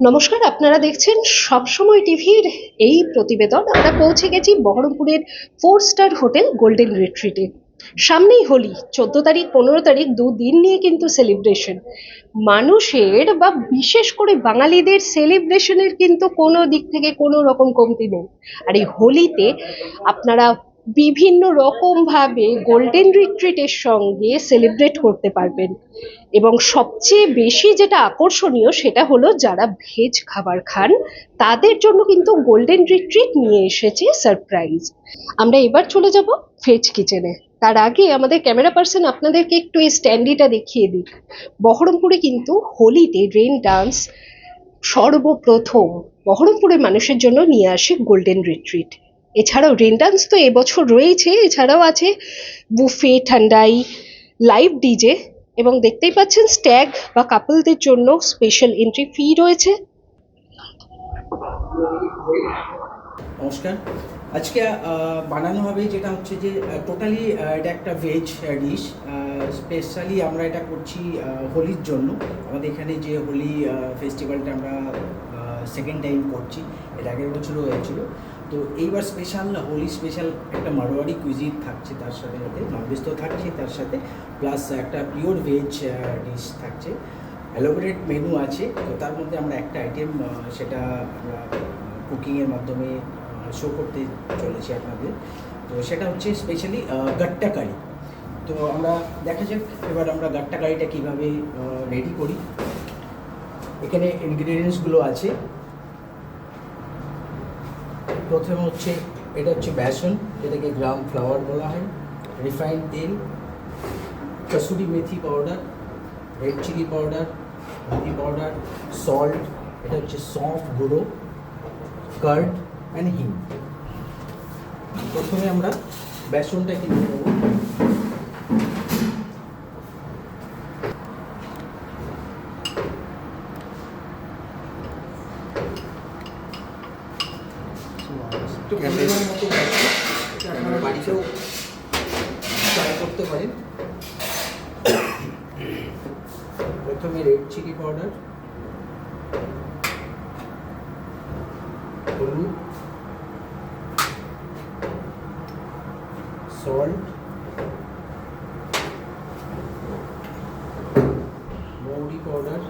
নমস্কার, আপনারা দেখছেন সবসময় টিভির এই প্রতিবেদন। আমরা পৌঁছে গেছি বহরমপুরের ফোর স্টার হোটেল গোল্ডেন রিট্রিটে। সামনেই হোলি, চোদ্দ তারিখ, পনেরো তারিখ দুদিন নিয়ে কিন্তু সেলিব্রেশন। মানুষের বা বিশেষ করে বাঙালিদের সেলিব্রেশনের কিন্তু কোনো দিক থেকে কোনো রকম কমতি নেই। আর এই হোলিতে আপনারা বিভিন্ন রকমভাবে গোল্ডেন রিট্রিটের সঙ্গে সেলিব্রেট করতে পারবেন। এবং সবচেয়ে বেশি যেটা আকর্ষণীয় সেটা হলো যারা ভেজ খাবার খান, তাদের জন্য কিন্তু গোল্ডেন রিট্রিট নিয়ে এসেছে সারপ্রাইজ আমরা এবার চলে যাব ভেজ কিচেনে তার আগে আমাদের ক্যামেরা পার্সন আপনাদেরকে একটু এই স্ট্যান্ডিটা দেখিয়ে দিক। বহরমপুরে কিন্তু হোলিতে রেন ডান্স সর্বপ্রথম বহরমপুরের মানুষের জন্য নিয়ে আসে গোল্ডেন রিট্রিট এছাড়াও রেন ডান্স তো এবছর রয়েছে, এছাড়াও আছে বুফে ঠান্ডাই লাইভ ডিজে এবং দেখতেই পাচ্ছেন স্ট্যাগ বা কাপলদের জন্য স্পেশাল এন্ট্রি ফি রয়েছে। নমস্কার। আজকে বানানো হবে যেটা হচ্ছে যে টোটালি এটা একটা ভেজ ডিশ স্পেশালি আমরা এটা করছি হোলির জন্য। আমাদের এখানে যে হোলি ফেস্টিভ্যালটা আমরা সেকেন্ড টাইম করছি, এর আগের বছরও হয়েছিল। তো এইবার স্পেশাল না হোলি স্পেশাল একটা মারোয়ারি কুইজিন থাকছে তার সাথে সাথে ননভেজ তো থাকছে তার সাথে প্লাস একটা পিওর ভেজ ডিশ থাকছে। অ্যালোভেরেট মেনু আছে, তো তার মধ্যে আমরা একটা আইটেম সেটা আমরা কুকিংয়ের মাধ্যমে শো করতে চলেছি আপনাদের। তো সেটা হচ্ছে স্পেশালি গাট্টা কারি। তো আমরা দেখা যাক, এবার আমরা গাট্টা কারিটা কীভাবে রেডি করি। এখানে ইনগ্রিডিয়েন্টসগুলো আছে। প্রথমে হচ্ছে, এটা হচ্ছে বেসন, যেটাকে গ্রাম ফ্লাওয়ার বলা হয় রিফাইন্ড তেল kasuri methi powder, red chilli powder methi powder, salt, এটা হচ্ছে সফ গুঁড়ো, কার্ড অ্যান্ড হিং। প্রথমে আমরা বেসনটাকে নিয়ে নেব একটু পরিমাণ মতো বেসন এটা আপনারা বাড়িতেও ট্রাই করতে পারেন প্রথমে রেড চিলি পাউডার হলুদ সল্ট মৌরি পাউডার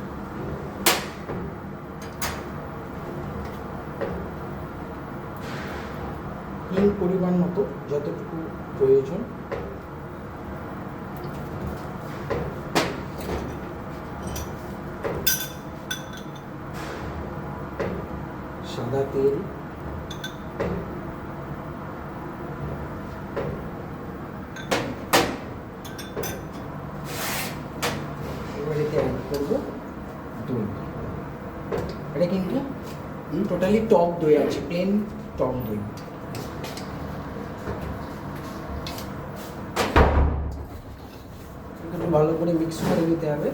হিং পরিমাণ মতো যতটুকু প্রয়োজন। তেল এবার অ্যাড করব। দই। এটা কিন্তু টোটালি টক দই আছে প্লেন টক দই। ভালো করে মিক্স করে নিতে হবে।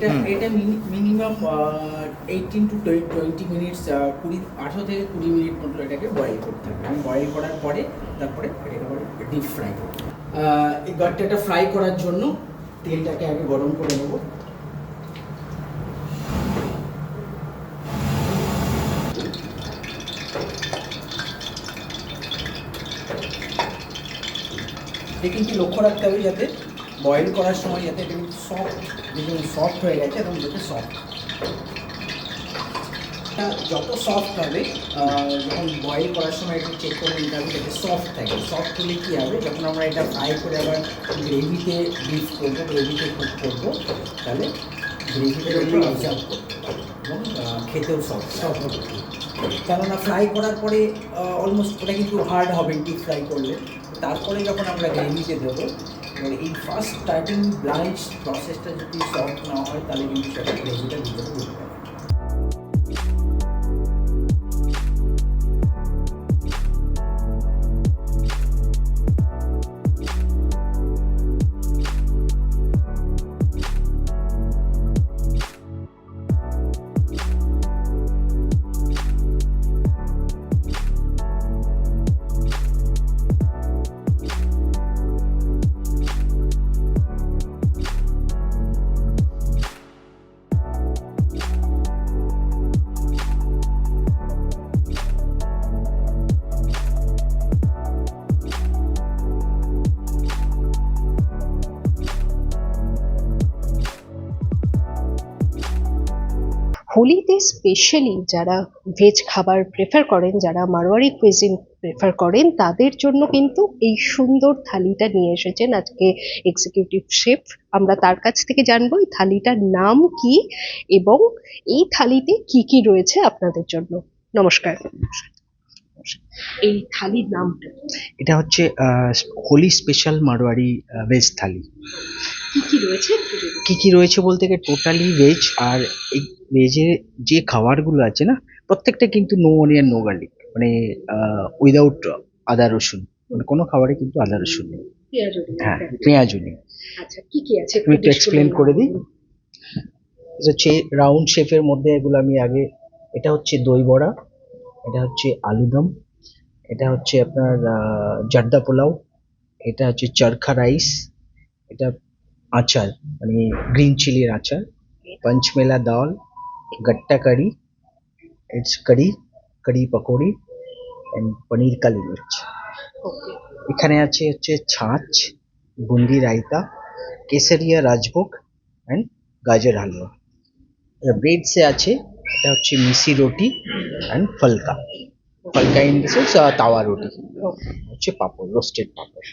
এটা এটা minimum eighteen to twenty minutes কুড়ি আঠারো থেকে কুড়ি মিনিট মতো এটাকে বয়েল করতে হবে। এবং বয়েল করার পরে তারপরে এটাকে ডিপ ফ্রাই করতে এই গাট্টাটা ফ্রাই করার জন্য তেলটাকে আগে গরম করে নেব। কিন্তু লক্ষ্য রাখতে হবে যাতে বয়েল করার সময় যাতে এটা সফট দেখুন সফট হয়ে গেছে এবং যাতে সফট যত সফট হবে যখন বয়েল করার সময় একটু চেক করে নিতে হবে যাতে সফট থাকে। সফট হলে কী হবে? যখন আমরা এটা ফ্রাই করে আবার গ্রেভিতে ডিপ করব গ্রেভিতে কুক করব তাহলে গ্রেভিতে অবজার্ভ করতে পারব এবং খেতেও সফট সফট হবে। কেননা ফ্রাই করার পরে অলমোস্ট ওটা কিন্তু হার্ড হবে ডিপ ফ্রাই করলে। তারপরে যখন আমরা গ্রেভিতে দেবো এবার এই ফার্স্ট স্টার্টিং ব্লাঞ্চ প্রসেসটা যদি সফট না হয়, তাহলে কিন্তু সেটা গ্রেভিটা ভিতরে ঢুকবে হোলিতে স্পেশালি যারা ভেজ খাবার প্রেফার করেন যারা মারোয়ারি কুইজিন প্রেফার করেন তাদের জন্য কিন্তু এই সুন্দর থালিটা নিয়ে এসেছেন আজকে এক্সিকিউটিভ শেফ আমরা তার কাছ থেকে জানব এই থালিটার নাম কি এবং এই থালিতে কি কি রয়েছে আপনাদের জন্য। নমস্কার। এই থালির নামটা? এটা হচ্ছে হোলি স্পেশাল মারোয়ারি ভেজ থালি। কি কি রয়েছে? কি কি রয়েছে বলতে গেলে টোটালি ভেজ আর এই ভেজে যে খাবারগুলো আছে না প্রত্যেকটা কিন্তু নো অনিয়ন নো গার্লিক মানে উইদাউট আদা রসুন মানে কোনো খাবারে কিন্তু আদা রসুন নেই। পেঁয়াজ হ্যাঁ পেঁয়াজও নেই। আচ্ছা কি কি আছে? আমি একটু এক্সপ্লেন করে দিই। হচ্ছে রাউন্ড শেপের মধ্যে এগুলো আমি আগে এটা হচ্ছে দই বড়া এটা হচ্ছে আলুদম এটা হচ্ছে আপনার জার্দা পোলাও এটা হচ্ছে চরখা রাইস এটা আচার মানে গ্রিন চিলির achar panchmel dal gatta curry it's kadhi kadhi pakodi and paneer kali mirch okay এখানে আছে হচ্ছে ছাঁচ বুন্দি রায়তা কেসারিয়া রাজভোগ অ্যান্ড গাজর হালুয়া ব্রেডসে আছে এটা হচ্ছে missi roti and phulka phulka in this tawa roti হচ্ছে পাপড় রোস্টেড পাপড়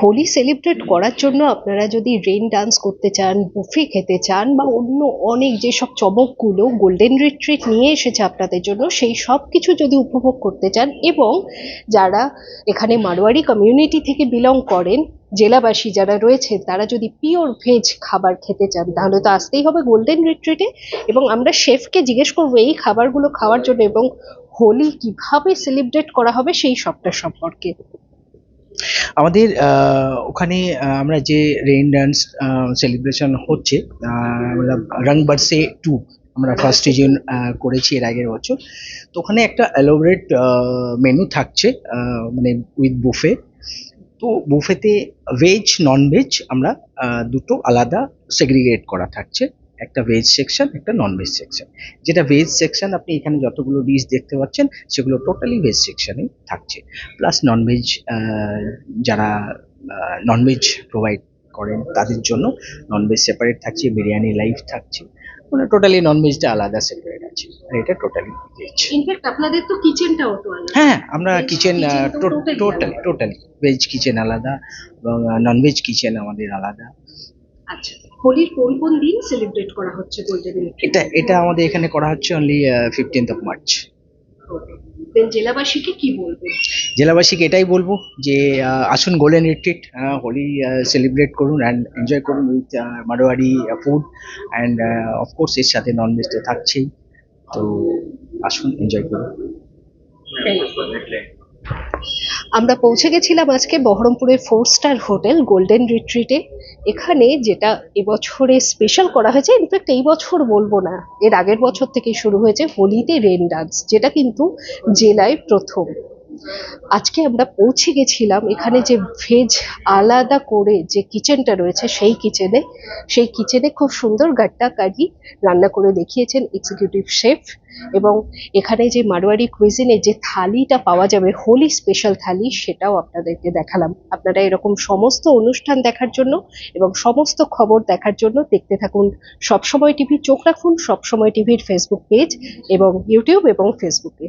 হোলি সেলিব্রেট করার জন্য আপনারা যদি রেন ডান্স করতে চান, বুফে খেতে চান বা অন্য অনেক যেসব চমকগুলো গোল্ডেন রিট্রিট নিয়ে এসেছে আপনাদের জন্য, সেই সব কিছু যদি উপভোগ করতে চান এবং যারা এখানে মারোয়ারি কমিউনিটি থেকে বিলং করেন, জেলাবাসী যারা রয়েছে তারা যদি পিওর ভেজ খাবার খেতে চান, তাহলে তো আসতেই হবে গোল্ডেন রিট্রিটে। এবং আমরা শেফকে জিজ্ঞেস করব, এই খাবারগুলো খাওয়ার জন্য এবং হোলি কীভাবে সেলিব্রেট করা হবে সেই সবটা সম্পর্কে? আমাদের ওখানে আমরা যে রেইন ডান্স সেলিব্রেশন হচ্ছে মতলব রং বরসে টু আমরা ফার্স্ট সিজন করেছি এর আগের বছর। তো ওখানে একটা এলোবরেট মেনু থাকছে মানে উইথ বুফে তো বুফেতে ভেজ নন ভেজ আমরা দুটো আলাদা সেগ্রিগেট করা থাকছে। একটা ভেজ সেকশন একটা নন ভেজ সেকশন যেটা ভেজ সেকশন আপনি এখানে যতগুলো ডিশ দেখতে পাচ্ছেন সেগুলো টোটালি ভেজ সেকশনেই থাকছে। প্লাস ননভেজ যারা ননভেজ প্রোভাইড করেন তাদের জন্য ননভেজ সেপারেট থাকছে বিরিয়ানি লাইভ থাকছে। মানে টোটালি ননভেজটা আলাদা সেপারেট আছে। আর এটা টোটালি ভেজ ইনফ্যাক্ট আপনাদের তো কিচেনটাও তো আলাদা। হ্যাঁ আমরা kitchen totally totally veg kitchen আলাদা। এবং ননভেজ কিচেন আমাদের আলাদা। আচ্ছা হোলির কোন কোন দিন সেলিব্রেট করা হচ্ছে গোল্ডেন এটা এটা আমাদের এখানে করা হচ্ছে অনলি ফিফটিন্থ অফ মার্চ জেলাবাসীকে কি বলবেন? জেলাবাসীকে এটাই বলব যে আসুন গোল্ডেন রিট্রিট হোলি সেলিব্রেট করুন অ্যান্ড এনজয় করুন with Marwari food and of course এর সাথে নন ভেজ তো থাকছেই। তো আসুন এনজয় করুন। আমরা পৌঁছে গেছিলাম আজকে বহরমপুরের ফোর স্টার হোটেল গোল্ডেন রিট্রিটে। এখানে যেটা এবছরে স্পেশাল করা হয়েছে ইনফ্যাক্ট এই বছর বলব না, এর আগের বছর থেকে শুরু হয়েছে হোলিতে রেন ডান্স যেটা কিন্তু জেলায় প্রথম। আজকে আমরা পৌঁছে গেছিলাম এখানে যে ভেজ আলাদা করে যে কিচেনটা রয়েছে সেই কিচেনে সেই কিচেনে খুব সুন্দর গাট্টা কারি রান্না করে দেখিয়েছেন এক্সিকিউটিভ শেফ এবং এখানে যে মারোয়ারি কুইজিনের যে থালিটা পাওয়া যাবে হোলি স্পেশাল থালি, সেটাও আপনাদেরকে দেখালাম। আপনারা এরকম সমস্ত অনুষ্ঠান দেখার জন্য এবং সমস্ত খবর দেখার জন্য দেখতে থাকুন সবসময় টিভি চোখ রাখুন, সবসময় টিভির ফেসবুক পেজ এবং ইউটিউব এবং ফেসবুকে